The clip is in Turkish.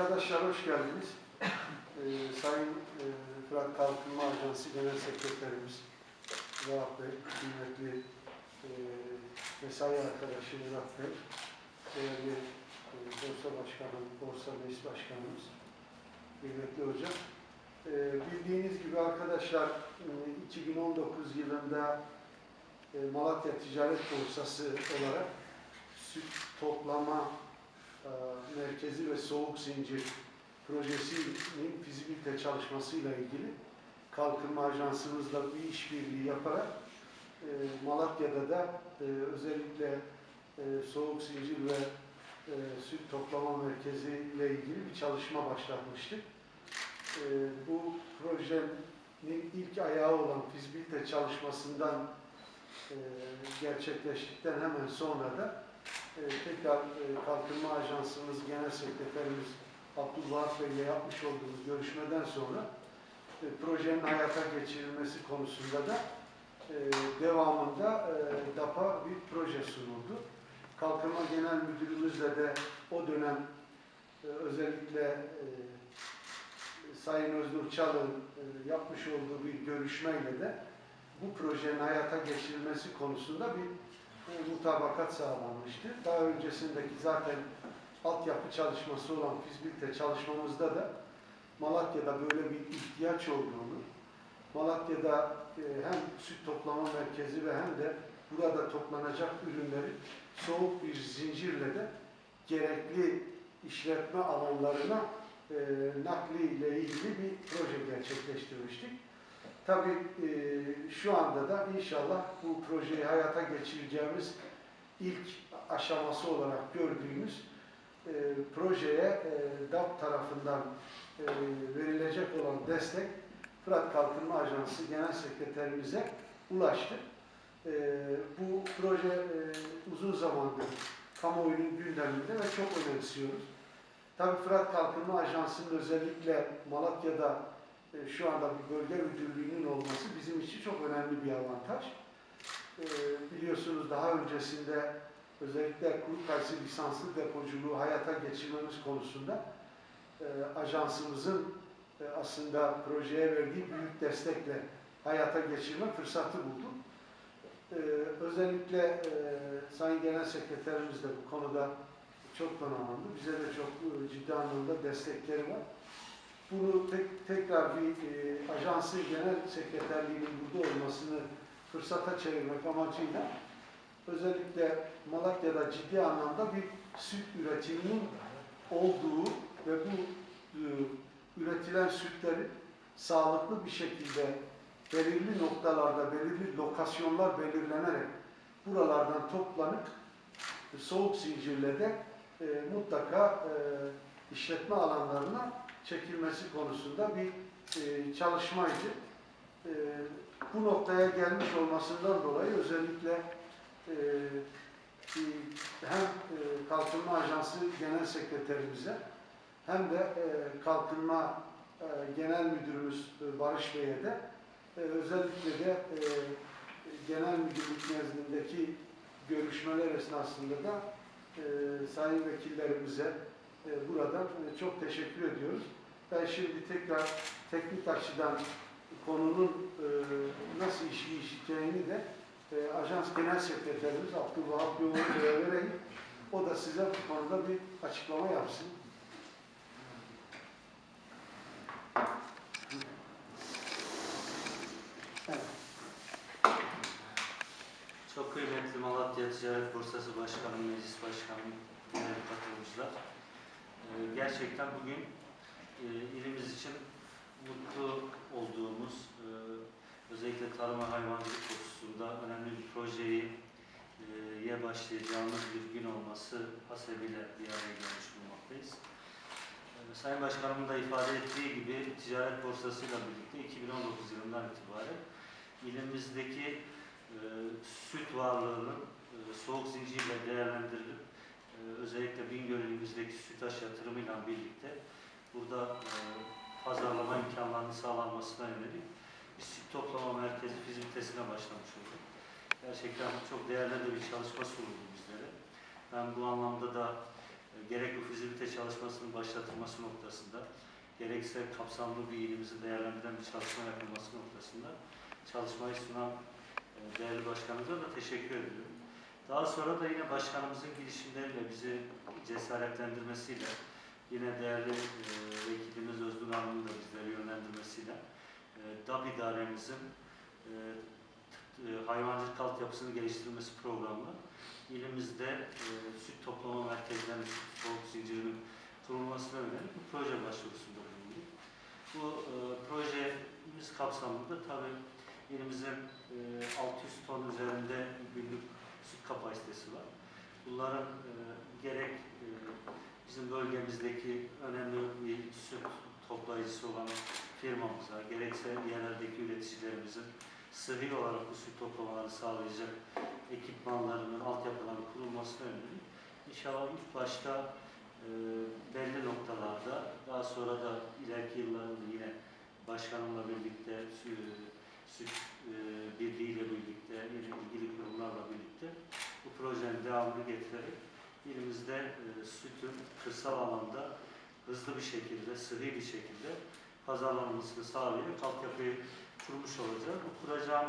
Arkadaşlar hoş geldiniz. Ee, Sayın e, Fırat Kalkınma Ajansı Genel Sekreterimiz Murat Bey, kıymetli e, mesai arkadaşı Murat Bey, değerli e, Borsa Başkanım, Borsa Meclis Başkanımız, kıymetli hocam. E, bildiğiniz gibi arkadaşlar e, 2019 yılında e, Malatya Ticaret Borsası olarak süt toplama merkezi ve soğuk zincir projesinin fizibilite çalışmasıyla ilgili kalkınma ajansımızla bir işbirliği yaparak e, Malatya'da da e, özellikle e, soğuk zincir ve e, süt toplama merkezi ile ilgili bir çalışma başlatmıştık. E, bu projenin ilk ayağı olan fizibilite çalışmasından e, gerçekleştikten hemen sonra da e, tekrar e, Kalkınma Ajansımız Genel Sekreterimiz Abdullah Bey ile yapmış olduğumuz görüşmeden sonra e, projenin hayata geçirilmesi konusunda da e, devamında e, DAP'a bir proje sunuldu. Kalkınma Genel Müdürümüzle de o dönem e, özellikle e, Sayın Öznur Çalık'ın e, yapmış olduğu bir görüşmeyle de bu projenin hayata geçirilmesi konusunda bir e, mutabakat sağlanmıştı. Daha öncesindeki zaten altyapı çalışması olan fizibilite çalışmamızda da Malatya'da böyle bir ihtiyaç olduğunu, Malatya'da e, hem süt toplama merkezi ve hem de burada toplanacak ürünleri soğuk bir zincirle de gerekli işletme alanlarına e, nakli ile ilgili bir proje gerçekleştirmiştik. Tabii e, şu anda da inşallah bu projeyi hayata geçireceğimiz ilk aşaması olarak gördüğümüz e, projeye e, DAP tarafından e, verilecek olan destek Fırat Kalkınma Ajansı Genel Sekreterimize ulaştı. E, bu proje e, uzun zamandır kamuoyunun gündeminde ve çok önemsiyoruz. Tabii Fırat Kalkınma Ajansı'nın özellikle Malatya'da e, şu anda bir bölge müdürlüğünün olması bizim için çok önemli bir avantaj. E, biliyorsunuz daha öncesinde özellikle kuru kayısı lisanslı depoculuğu hayata geçirmemiz konusunda e, ajansımızın aslında projeye verdiği büyük destekle hayata geçirme fırsatı bulduk. E, özellikle e, Sayın Genel Sekreterimiz de bu konuda çok donanımlı. Bize de çok ciddi anlamda destekleri var. Bunu tek, tekrar bir e, ajansın genel sekreterliğinin burada olmasını fırsata çevirmek amacıyla özellikle Malatya'da ciddi anlamda bir süt üretiminin olduğu ve bu e, üretilen sütlerin sağlıklı bir şekilde belirli noktalarda, belirli lokasyonlar belirlenerek buralardan toplanıp soğuk zincirle de e, mutlaka e, işletme alanlarına çekilmesi konusunda bir e, çalışmaydı. E, bu noktaya gelmiş olmasından dolayı özellikle e, hem e, Kalkınma Ajansı Genel Sekreterimize hem de e, Kalkınma e, Genel Müdürümüz e, Barış Bey'e de e, özellikle de e, Genel Müdürlük nezdindeki görüşmeler esnasında da e, sayın vekillerimize buradan e, çok teşekkür ediyoruz. Ben şimdi tekrar teknik açıdan konunun e, nasıl işleyeceğini de e, Ajans Genel Sekreterimiz Abdülvahap Yoğurlu'ya vereyim. O da size bu konuda bir açıklama yapsın. Çok kıymetli Malatya Ticaret Borsası Başkanı, Meclis Başkanı, katılımcılar. Ee, Gerçekten bugün e, ilimiz için mutlu olduğumuz, e, özellikle tarım ve hayvancılık hususunda önemli bir projeyi ye başlayacağımız bir gün olması hasebiyle bir araya gelmiş bulunmaktayız. E, Sayın Başkanımın da ifade ettiği gibi ticaret borsasıyla birlikte 2019 yılından itibaren ilimizdeki e, süt varlığının e, soğuk zincirle değerlendirilip özellikle Bingöl'ümüzdeki sütaş yatırımıyla birlikte burada e, pazarlama imkanlarının sağlanmasına yönelik bir süt toplama merkezi fizibilitesine başlamış olduk. Gerçekten çok değerli de bir çalışma sunuldu bizlere. Ben bu anlamda da e, gerek bu fizibilite çalışmasının başlatılması noktasında, gerekse kapsamlı bir ilimizi değerlendiren bir çalışma yapılması noktasında çalışmayı sunan e, değerli başkanımıza da teşekkür ediyorum. Daha sonra da yine başkanımızın girişimleriyle bizi cesaretlendirmesiyle, yine değerli e, vekilimiz Özgür Hanım'ın da bizleri yönlendirmesiyle e, DAB idaremizin e, e, hayvancılık altyapısını geliştirilmesi programı ilimizde e, süt toplama merkezlerinin, soğuk zincirinin kurulmasına yönelik bir proje başvurusunda bulunduk. Bu e, projemiz kapsamında tabii ilimizin e, 600 ton üzerinde günlük süt kapasitesi var. Bunların e, gerek e, bizim bölgemizdeki önemli bir süt toplayıcısı olan firmamıza, gerekse yerlerdeki üreticilerimizin sıhhi olarak bu süt toplamalarını sağlayacak ekipmanlarının, altyapılarının kurulmasına yönelik inşallah ilk başta e, belli noktalarda, daha sonra da ileriki yıllarda yine başkanımla birlikte, sü- süt e, birliğiyle birlikte, yine ilgili kurumlarla birlikte bu projenin devamını getirerek ilimizde e, sütün kırsal alanda hızlı bir şekilde, sıhhi bir şekilde pazarlanmasını sağlayarak altyapıyı kurmuş olacağız. Bu kuracağımız